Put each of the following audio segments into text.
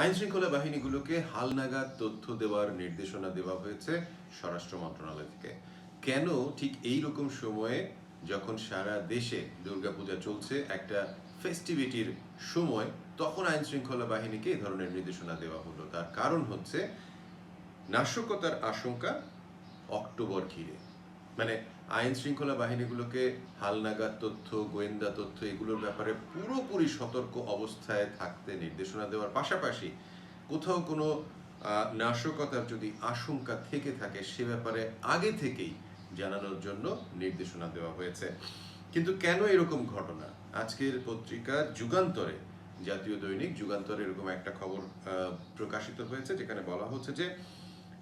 আইন শৃঙ্খলা বাহিনীগুলোকে হালনাগাদ তথ্য দেওয়ার নির্দেশনা দেওয়া হয়েছে স্বরাষ্ট্র মন্ত্রণালয় থেকে। কেন ঠিক এই রকম সময়ে যখন সারা দেশে দুর্গাপূজা চলছে, একটা ফেস্টিভিটির সময়, তখন আইন শৃঙ্খলা বাহিনীকে এই ধরনের নির্দেশনা দেওয়া হলো। তার কারণ হচ্ছে নাশকতার আশঙ্কা অক্টোবর ঘিরে। মানে আইন শৃঙ্খলা বাহিনীগুলোকে হালনাগাদ তথ্য, গোয়েন্দা তথ্য এগুলোর ব্যাপারে পুরোপুরি সতর্ক অবস্থায় থাকতে নির্দেশনা দেওয়ার পাশাপাশি কোথাও কোনো নাশকতার যদি আশঙ্কা থেকে থাকে সে ব্যাপারে আগে থেকেই জানানোর জন্য নির্দেশনা দেওয়া হয়েছে। কিন্তু কেন এরকম ঘটনা? আজকের পত্রিকা যুগান্তরে, জাতীয় দৈনিক যুগান্তরে এরকম একটা খবর প্রকাশিত হয়েছে যেখানে বলা হচ্ছে যে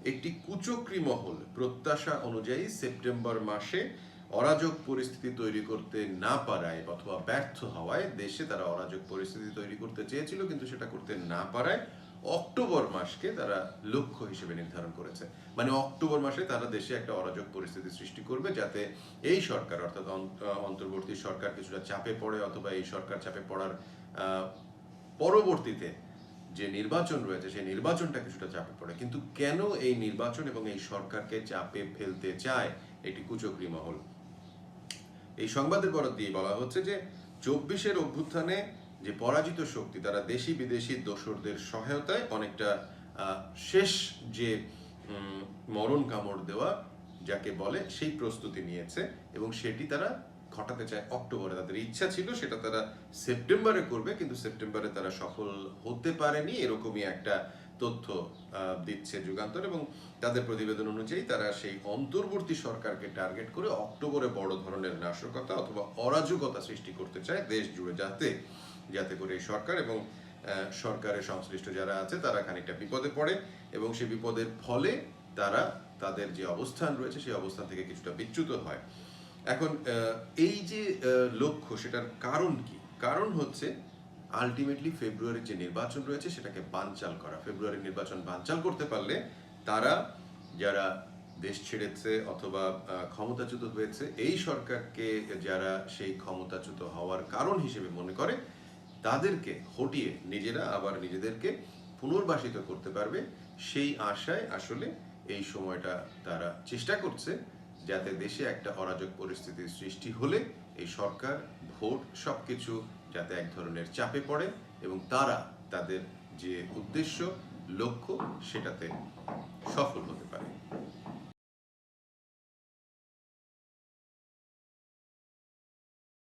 একটি কুচক্রি মহল। প্রত্যাশা অনুযায়ী সেপ্টেম্বর মাসে অরাজক পরিস্থিতি তৈরি করতে না পারায় অথবা ব্যর্থ হওয়ায় দেশে তারা অরাজক পরিস্থিতি তৈরি করতে চেয়েছিল, কিন্তু সেটা করতে না পারায় অক্টোবর মাসকে তারা লক্ষ্য হিসেবে নির্ধারণ করেছে। মানে অক্টোবর মাসে তারা দেশে একটা অরাজক পরিস্থিতি সৃষ্টি করবে, যাতে এই সরকার, অর্থাৎ অন- অন্তর্বর্তী সরকার কিছুটা চাপে পড়ে অথবা এই সরকার চাপে পড়ার পরবর্তীতে যে নির্বাচন রয়েছে, সেই নির্বাচনটা কিছুটা চাপে পড়ে। কিন্তু কেন এই নির্বাচন এবং এই সরকারকে চাপে ফেলতে চায় একটি কুচক্রি মহল? এই সংবাদের বরাদ দিয়ে বলা হচ্ছে যে, চব্বিশের অভ্যুত্থানে যে পরাজিত শক্তি, তারা দেশি বিদেশি দোসরদের সহায়তায় অনেকটা শেষ যে মরণ কামড় দেওয়া, যাকে বলে সেই প্রস্তুতি নিয়েছে এবং সেটি তারা ঘটাতে চায় অক্টোবরে। তাদের ইচ্ছা ছিল সেটা তারা সেপ্টেম্বরে করবে, কিন্তু সেপ্টেম্বরে তারা সফল হতে পারেনি। এরকমই একটা তথ্য দিচ্ছে যুগান্তর এবং তাদের প্রতিবেদন অনুযায়ী তারা সেই অন্তর্বর্তী সরকারকে টার্গেট করে অক্টোবরে বড় ধরনের নাশকতা অথবা অরাজকতা সৃষ্টি করতে চায় দেশ জুড়ে যাতে যাতে করে এই সরকার এবং সরকারের সংশ্লিষ্ট যারা আছে তারা খানিকটা বিপদে পড়ে এবং সেই বিপদের ফলে তারা তাদের যে অবস্থান রয়েছে সেই অবস্থান থেকে কিছুটা বিচ্যুত হয়। এখন এই যে লক্ষ্য সেটার কারণ কি? কারণ হচ্ছে আলটিমেটলি ফেব্রুয়ারির যে নির্বাচন রয়েছে সেটাকে বানচাল করা। ফেব্রুয়ারির নির্বাচন বানচাল করতে পারলে তারা যারা দেশ ছেড়েছে অথবা ক্ষমতাচ্যুত হয়েছে, এই সরকারকে যারা সেই ক্ষমতাচ্যুত হওয়ার কারণ হিসেবে মনে করে, তাদেরকে হটিয়ে নিজেরা আবার নিজেদেরকে পুনর্বাসিত করতে পারবে। সেই আশায় আসলে এই সময়টা তারা চেষ্টা করছে যাতে দেশে একটা অরাজক পরিস্থিতির সৃষ্টি হলে এই সরকার, ভোট, সবকিছু যাতে এক ধরনের চাপে পড়ে এবং তারা তাদের যে উদ্দেশ্য, লক্ষ্য, সেটাতে সফল হতে পারে।